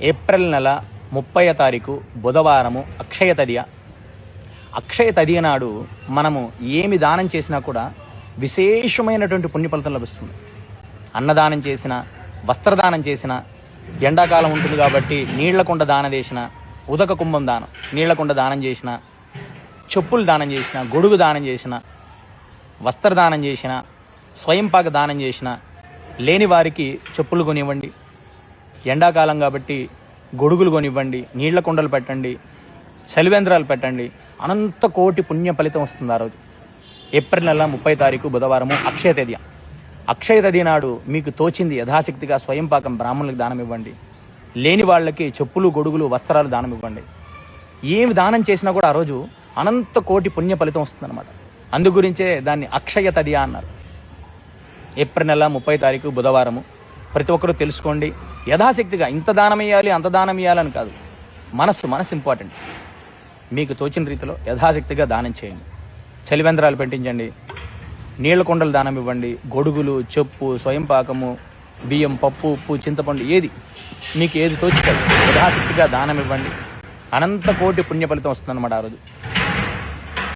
April నెల ముప్పై తారీఖు బుధవారము అక్షయ తదియ. అక్షయ తదియ నాడు మనము ఏమి దానం చేసినా కూడా విశేషమైనటువంటి పుణ్య ఫలితం లభిస్తుంది. అన్నదానం చేసిన వస్త్రదానం చేసిన ఎండాకాలం ఉంటుంది కాబట్టి నీళ్ళకుండ దానం చేసిన ఉదక కుంభం దానం నీళ్ళకుండ దానం చేసిన చెప్పులు దానం చేసిన గొడుగు దానం చేసిన వస్త్రదానం చేసిన స్వయంపాక దానం చేసిన లేని వారికి చెప్పులు కొనివ్వండి. ఎండాకాలం కాబట్టి గొడుగులు కొనివ్వండి నీళ్ళ కుండలు పెట్టండి చలివేంద్రాలు పెట్టండి. అనంత కోటి పుణ్య ఫలితం వస్తుంది ఆ రోజు. ఏప్రిల్ నెల ముప్పై తారీఖు బుధవారము అక్షయ తేదీ అక్షయ తేదీ నాడు మీకు తోచింది యథాశక్తిగా స్వయంపాకం బ్రాహ్మణులకు దానం ఇవ్వండి. లేని వాళ్ళకి చెప్పులు గొడుగులు వస్త్రాలు దానం ఇవ్వండి. ఏమి దానం చేసినా కూడా ఆ రోజు అనంత కోటి పుణ్య ఫలితం వస్తుందన్నమాట. అందు గురించే దాన్ని అక్షయ తదియా అన్నారు. ఏప్రిల్ నెల ముప్పై తారీఖు బుధవారము. ప్రతి ఒక్కరూ తెలుసుకోండి. యథాశక్తిగా ఇంత దానం ఇవ్వాలి అంత దానం ఇవ్వాలని కాదు. మనస్సు మనసు ఇంపార్టెంట్ మీకు తోచిన రీతిలో యథాశక్తిగా దానం చేయండి. చలివెంద్రాలు పెట్టించండి. నీళ్ళ కొండలు దానం ఇవ్వండి. గొడుగులు చెప్పు స్వయం పాకము బియ్యం పప్పు ఉప్పు చింతపండు ఏది మీకు ఏది తోచుతుంది యథాశక్తిగా దానం ఇవ్వండి. అనంత కోటి పుణ్య ఫలితం వస్తుందన్నమాట ఆ రోజు.